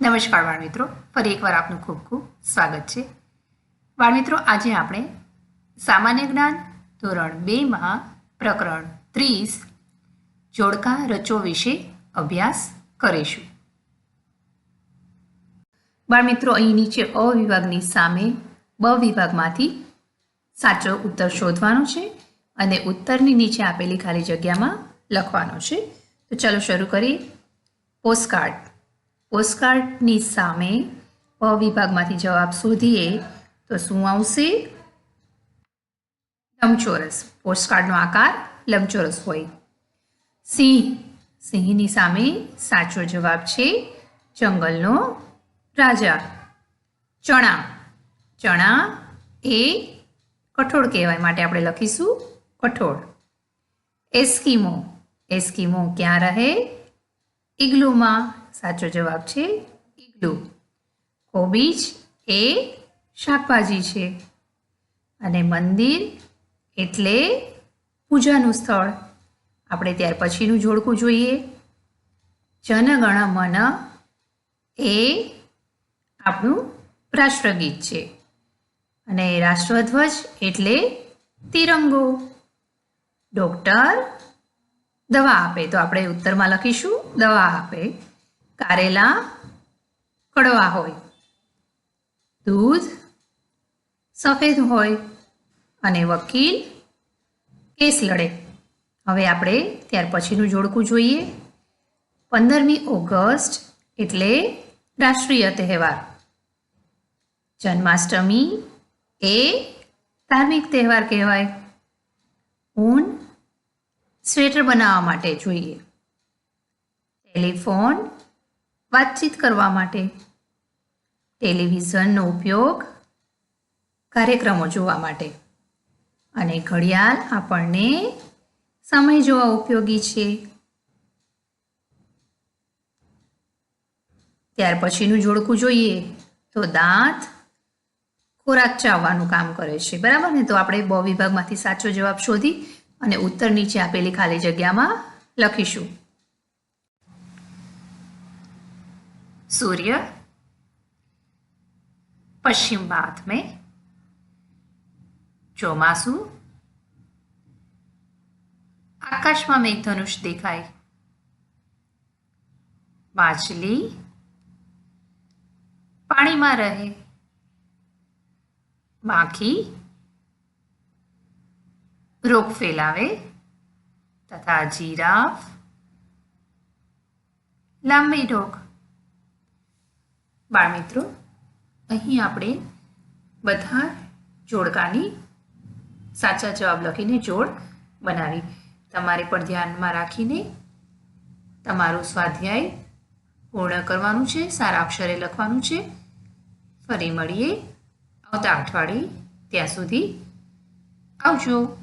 નમસ્કાર બાળમિત્રો ફરી એકવાર આપનું ખૂબ ખૂબ સ્વાગત છે. બાળમિત્રો આજે આપણે સામાન્ય જ્ઞાન ધોરણ બેમાં પ્રકરણ ત્રીસ જોડકા રચો વિશે અભ્યાસ કરીશું. બાળમિત્રો અહીં નીચે અ વિભાગની સામે બ વિભાગમાંથી સાચો ઉત્તર શોધવાનો છે અને ઉત્તરની નીચે આપેલી ખાલી જગ્યામાં લખવાનો છે. તો ચાલો શરૂ કરીએ. પોસ્ટકાર્ડ પોસ્ટકાર્ડની સામે પ વિભાગમાંથી જવાબ શોધીએ તો શું આવશે? લંબચોરસ. પોસ્ટકાર્ડનો આકાર લંબચોરસ હોય. સિંહ. સિંહની સામે સાચો જવાબ છે જંગલનો રાજા. ચણા. ચણા એ કઠોળ કહેવાય માટે આપણે લખીશું કઠોળ. એસ્કીમો. એસ્કીમો ક્યાં રહે? ઇગ્લુમાં સાચો જવાબ છે ઇગ્લુ કોબીજ એ શાકભાજી છે અને મંદિર એટલે પૂજાનું સ્થળ. આપણે ત્યાર પછીનું જોડકું જોઈએ. જનગણ મન એ આપણું રાષ્ટ્રગીત છે. અને રાષ્ટ્રધ્વજ એટલે તિરંગો. ડોક્ટર દવા આપે, તો આપણે ઉત્તરમાં લખીશું દવા આપે. કારેલા કડવા હોય. દૂધ સફેદ હોય અને વકીલ કેસ લડે. હવે આપણે ત્યાર પછીનું જોડકું જોઈએ. પંદરમી ઓગસ્ટ એટલે રાષ્ટ્રીય તહેવાર. જન્માષ્ટમી એ ધાર્મિક તહેવાર કહેવાય. ઊન સ્વેટર બનાવવા માટે જોઈએ. ટેલિફોન વાતચીત કરવા માટે ટેલિવિઝનનો ઉપયોગ કાર્યક્રમો જોવા માટે. અને ઘડિયાળ આપણને સમય જોવા ઉપયોગી છે. ત્યાર પછીનું જોડકું જોઈએ તો દાંત ખોરાક ચાવવાનું કામ કરે છે. બરાબર ને? તો આપણે બ વિભાગમાંથી સાચો જવાબ શોધી અને ઉત્તર નીચે આપેલી ખાલી જગ્યામાં લખીશું. सूर्य पश्चिम भाग में ચોમાસું આકાશમાં મેઘધનુષ દેખાય માછલી પાણીમાં રહે માખી રોગ ફેલાવે તથા જીરાફ લાંબી ડોક બાળમિત્રો અહીં આપણે બધા જોડકાની સાચા જવાબ લખીને જોડ બનાવી. તમારે પણ ધ્યાનમાં રાખીને તમારું સ્વાધ્યાય પૂર્ણ કરવાનું છે, સારા અક્ષરે લખવાનું છે. ફરી મળીએ આવતા અઠવાડિયે. ત્યાં સુધી આવજો.